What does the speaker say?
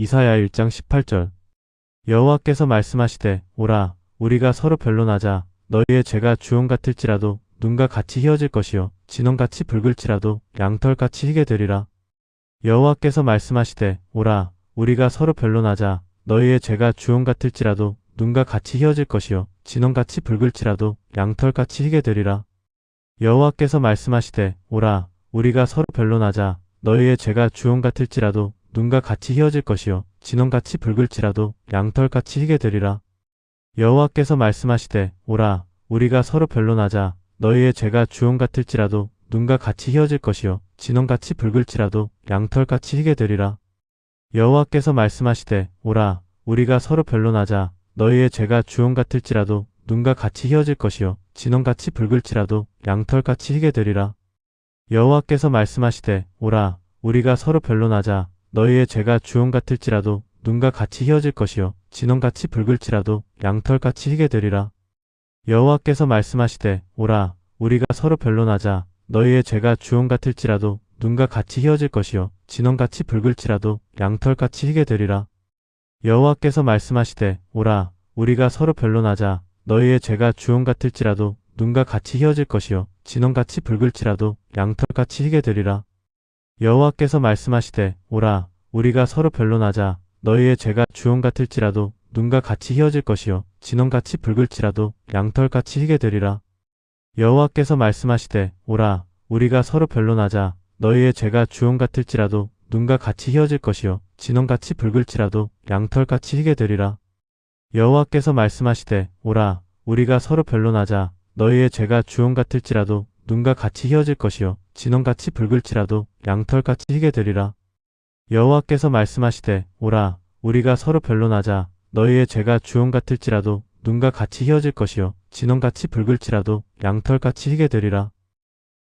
이사야 1장 18절. 여호와께서 말씀하시되 오라 우리가 서로 변론하자. 너희의 죄가 주홍 같을지라도 눈과 같이 희어질 것이요 진홍같이 붉을지라도 양털같이 희게 되리라. 여호와께서 말씀하시되 오라 우리가 서로 변론하자. 너희의 죄가 주홍 같을지라도 눈과 같이 희어질 것이요 진홍같이 붉을지라도 양털같이 희게 되리라. 여호와께서 말씀하시되 오라 우리가 서로 변론하자. 너희의 죄가 주홍 같을지라도 눈과 같이 희어질 것이요. 진홍같이 붉을지라도 양털같이 희게 되리라. 여호와께서 말씀하시되 오라 우리가 서로 변론하자. 너희의 죄가 주홍 같을지라도 눈과 같이 희어질 것이요. 진홍같이 붉을지라도 양털같이 희게 되리라. 여호와께서 말씀하시되 오라 우리가 서로 변론하자. 너희의 죄가 주홍 같을지라도 눈과 같이 희어질 것이요. 진홍같이 붉을지라도 양털같이 희게 되리라. 여호와께서 말씀하시되 오라 우리가 서로 변론하자 너희의 죄가 주홍 같을지라도 눈과 같이 희어질 것이요. 진홍같이 붉을지라도 양털같이 희게 되리라. 여호와께서 말씀하시되 오라 우리가 서로 변론하자. 너희의 죄가 주홍 같을지라도 눈과 같이 희어질 것이요. 진홍같이 붉을지라도 양털같이 희게 되리라. 여호와께서 말씀하시되 오라 우리가 서로 변론하자. 너희의 죄가 주홍 같을지라도 눈과 같이 희어질 것이요. 진홍같이 붉을지라도 양털같이 희게 되리라. 여호와께서 말씀하시되 오라 우리가 서로 변론하자 너희의 죄가 주홍 같을지라도 눈과 같이 희어질 것이요 진홍같이 붉을지라도 양털같이 희게 되리라. 여호와께서 말씀하시되 오라 우리가 서로 변론하자 너희의 죄가 주홍 같을지라도 눈과 같이 희어질 것이요 진홍같이 붉을지라도 양털같이 희게 되리라. 여호와께서 말씀하시되 오라 우리가 서로 변론하자 너희의 죄가 주홍 같을지라도 눈과 같이 희어질 것이요 진홍같이 붉을지라도 양털같이 희게 되리라 여호와께서 말씀하시되 오라 우리가 서로 변론하자. 너희의 죄가 주홍 같을지라도 눈과 같이 희어질 것이요 진홍같이 붉을지라도 양털같이 희게 되리라